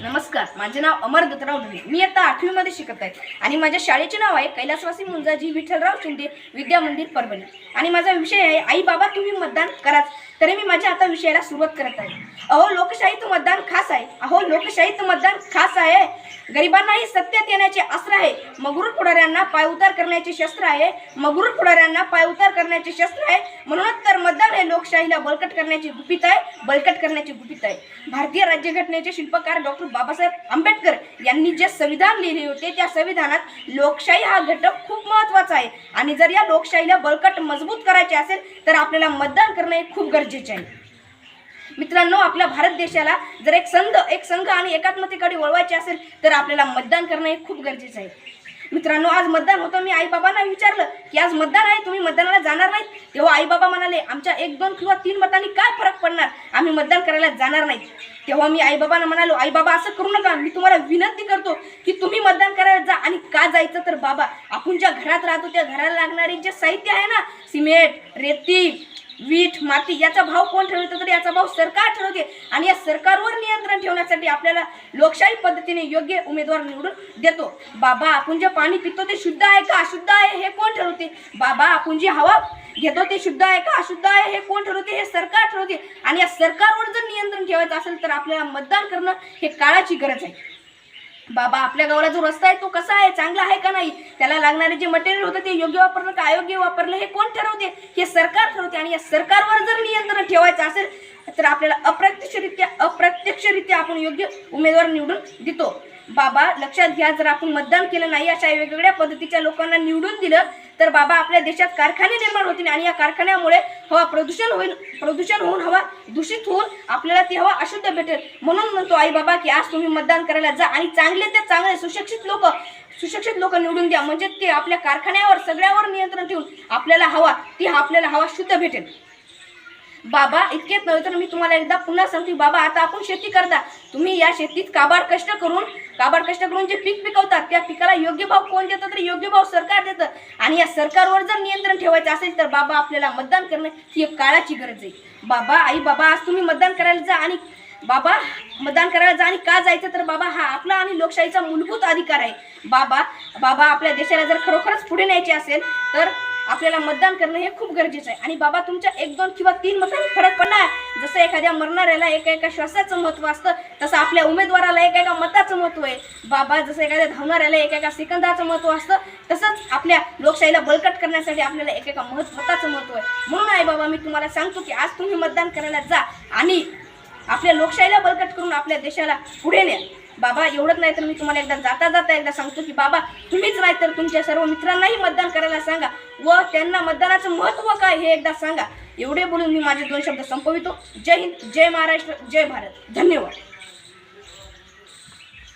नमस्कार माझे नाव अमर दत्तराव धुळे. मी आता आठवीमध्ये शिकत आहे. आणि माझ्या शाळेचे नाव आहे कैलासवासी मुंजाजी विठ्ठलराव शिंदे विद्या मंदिर परभणी. आणि माझा विषय आहे आई बाबा तुम्ही मतदान कराच. तरी मी माझ्या आता विषयाला सुरुवात करत आहे. अहो लोकशाहीत मतदान खास आहे. अहो लोकशाहीत मतदान खास आहे. गरिबांनाही सत्यात येण्याचे अस्त्र आहे. मगरूर पुढाऱ्यांना पायउतार करण्याचे शस्त्र आहे. मगरूर पुढाऱ्यांना पायउतार करण्याचे शस्त्र आहे. म्हणूनच तर मतदान हे लोकशाहीला बळकट करण्याची गुपित आहे. बळकट करण्याची गुपित आहे. भारतीय राज्यघटनेचे शिल्पकार डॉक्टर बाबासाहेब आंबेडकर यांनी जे संविधान लिहिले होते त्या संविधानात लोकशाही हा घटक खूप महत्त्वाचा आहे. आणि जर या लोकशाहीला बळकट मजबूत करायचे असेल तर आपल्याला मतदान करणं हे खूप गरजेचे आहे. मित्रांनो आपल्या भारत देशाला जर एक संघ एक संघ आणि एकात्मतेकडे वळवायचे असेल तर आपल्याला मतदान करणं हे खूप गरजेचं आहे. मित्रांनो आज मतदान होतं. मी आईबाबांना विचारलं की आज मतदान आहे? तुम्ही मतदानाला जाणार नाहीत? तेव्हा आईबाबा म्हणाले आमच्या एक दोन किंवा तीन मतांनी काय फरक पडणार? आम्ही मतदान करायला जाणार नाहीत. तेव्हा मी आईबाबांना म्हणालो आई बाबा असं करू नका. मी तुम्हाला विनंती करतो की तुम्ही मतदान करायला जा आणि का जायचं तर बाबा आपण ज्या घरात राहतो त्या घराला लागणारे जे साहित्य आहे ना सिमेंट रेती वीट माती याचा भाव कोण ठरवतो तर याचा भाव सरकार ठरवते. आणि या सरकारवर नियंत्रण ठेवण्यासाठी आपल्याला लोकशाही पद्धतीने योग्य उमेदवार निवडून देतो. बाबा आपण जे पाणी पितो ते शुद्ध आहे का अशुद्ध आहे हे कोण ठरवते? बाबा आपण जी हवा घेतो ते शुद्ध आहे का अशुद्ध आहे हे कोण ठरवते? हे सरकार ठरवते. आणि या सरकार जर नियंत्रण ठेवायचं असेल तर आपल्याला मतदान करणं हे काळाची गरज आहे. बाबा आपल्या गावाला जो रस्ता आहे तो कसा आहे? चांगला आहे का नाही? त्याला लागणारे जे मटेरियल होतं ते योग्य वापरलं का अयोग्य वापरलं हे कोण ठरवते? हे सरकार ठरवते आणि या सरकारवर जर नियंत्रण ठेवायचं असेल तर आपल्याला अप्रत्यक्षरित्या अप्रत्यक्षरित्या आपण योग्य उमेदवार निवडून देतो. बाबा लक्षात घ्या जर आपण मतदान केलं नाही अशा वेगवेगळ्या पद्धतीच्या लोकांना निवडून दिलं तर बाबा आपल्या देशात कारखाने निर्माण होतील आणि या कारखान्यामुळे हवा प्रदूषण होईल प्रदूषण होऊन हवा दूषित होऊन आपल्याला ती हवा अशुद्ध भेटेल. म्हणून म्हणतो आई बाबा की आज तुम्ही मतदान करायला जा आणि चांगले ते चांगले सुशिक्षित लोक सुशिक्षित लोक निवडून द्या. म्हणजे ते आपल्या कारखान्यावर सगळ्यावर नियंत्रण ठेवून आपल्याला हवा ती आपल्याला हवा शुद्ध भेटेल. बाबा इतकेच नव्हे तर मी तुम्हाला एकदा पुन्हा सांगते. बाबा आता आपण शेती करता. तुम्ही या शेतीत काबाड कष्ट करून काबाड कष्ट करून जे पीक पिकवतात त्या पिकाला योग्य भाव कोण देतं? तर योग्य भाव सरकार देतं. आणि या सरकारवर जर नियंत्रण ठेवायचं असेल तर बाबा आपल्याला मतदान करणं ही एक काळाची गरज आहे. बाबा आई बाबा आज तुम्ही मतदान करायला जा आणि बाबा मतदान करायला जा आणि का जायचं तर बाबा हा आपला आणि लोकशाहीचा मूलभूत अधिकार आहे. बाबा बाबा आपल्या देशाला जर खरोखरच पुढे न्यायचे असेल तर आपल्याला मतदान करणं हे खूप गरजेचं आहे. आणि बाबा तुमच्या एक दोन किंवा तीन मतांनी फरक पडणार. जसं एखाद्या मरणाऱ्याला एका एका श्वासाचं महत्त्व असतं तसं आपल्या उमेदवाराला एका एका मताचं महत्त्व आहे. बाबा जसं एखाद्या धावणाऱ्याला एका एका सेकंदाचं महत्त्व असतं तसंच आपल्या लोकशाहीला बळकट करण्यासाठी आपल्याला एक एका महत्त्व मताचं महत्त्व आहे. म्हणून आहे बाबा मी तुम्हाला सांगतो की आज तुम्ही मतदान करायला जा आणि आपल्या लोकशाहीला बळकट करून आपल्या देशाला पुढे न्या. बाबा एवढंच नाही तर मी तुम्हाला एकदा जाता जाता एकदा सांगतो की बाबा तुम्हीच नाही तर तुमच्या सर्व मित्रांनाही मतदान करायला सांगा व त्यांना मतदानाचं महत्त्व काय हे एकदा सांगा. एवढे बोलून मी माझे दोन शब्द संपवितो. जय हिंद जय महाराष्ट्र जय भारत. धन्यवाद.